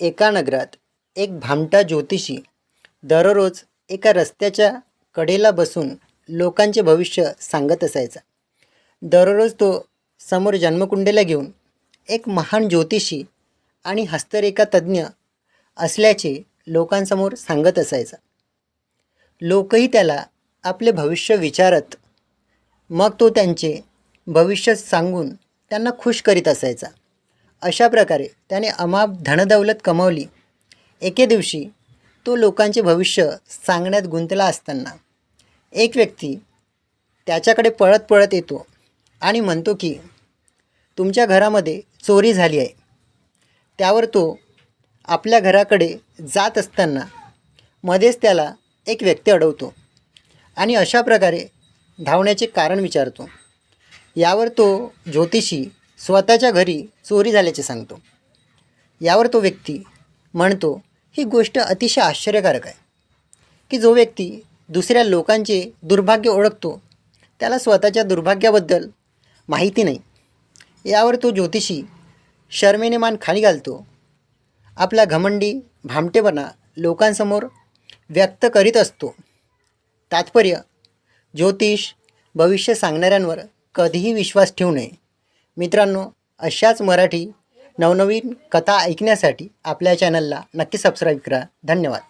एका नगरात एक भामटा ज्योतिषी दररोज एका रस्त्याच्या कडेला बसून लोकांचे भविष्य सांगत असायचा. दररोज तो समोर जन्मकुंडेला घेऊन एक महान ज्योतिषी आणि हस्तरेखा तज्ज्ञ असल्याचे लोकांसमोर सांगत असायचा. लोकही त्याला आपले भविष्य विचारत मग तो त्यांचे भविष्य सांगून त्यांना खुश करीत असायचा. अशा प्रकारे त्याने अमाप धनदौलत कमावली. एके दिवशी तो लोकांचे भविष्य सांगण्यात गुंतला असताना एक व्यक्ती त्याच्याकडे पळत पळत येतो आणि म्हणतो की तुमच्या घरामध्ये चोरी झाली आहे. त्यावर तो आपल्या घराकडे जात असताना मध्येच त्याला एक व्यक्ती अडवतो आणि अशा प्रकारे धावण्याचे कारण विचारतो. यावर तो ज्योतिषी स्वतःच्या घरी चोरी झाल्याचे सांगतो. यावर तो व्यक्ती म्हणतो ही गोष्ट अतिशय आश्चर्यकारक आहे की जो व्यक्ती दुसऱ्या लोकांचे दुर्भाग्य ओळखतो त्याला स्वतःच्या दुर्भाग्याबद्दल माहिती नाही. यावर तो ज्योतिषी शर्मेने मान खाली घालतो. आपला घमंडी भामटेपणा लोकांसमोर व्यक्त करीत असतो. तात्पर्य ज्योतिष भविष्य सांगणाऱ्यांवर कधीही विश्वास ठेवू नये. मित्रांनो अशाच मराठी नवनवीन कथा ऐकण्यासाठी आपल्या चॅनलला नक्की सबस्क्राईब करा. धन्यवाद.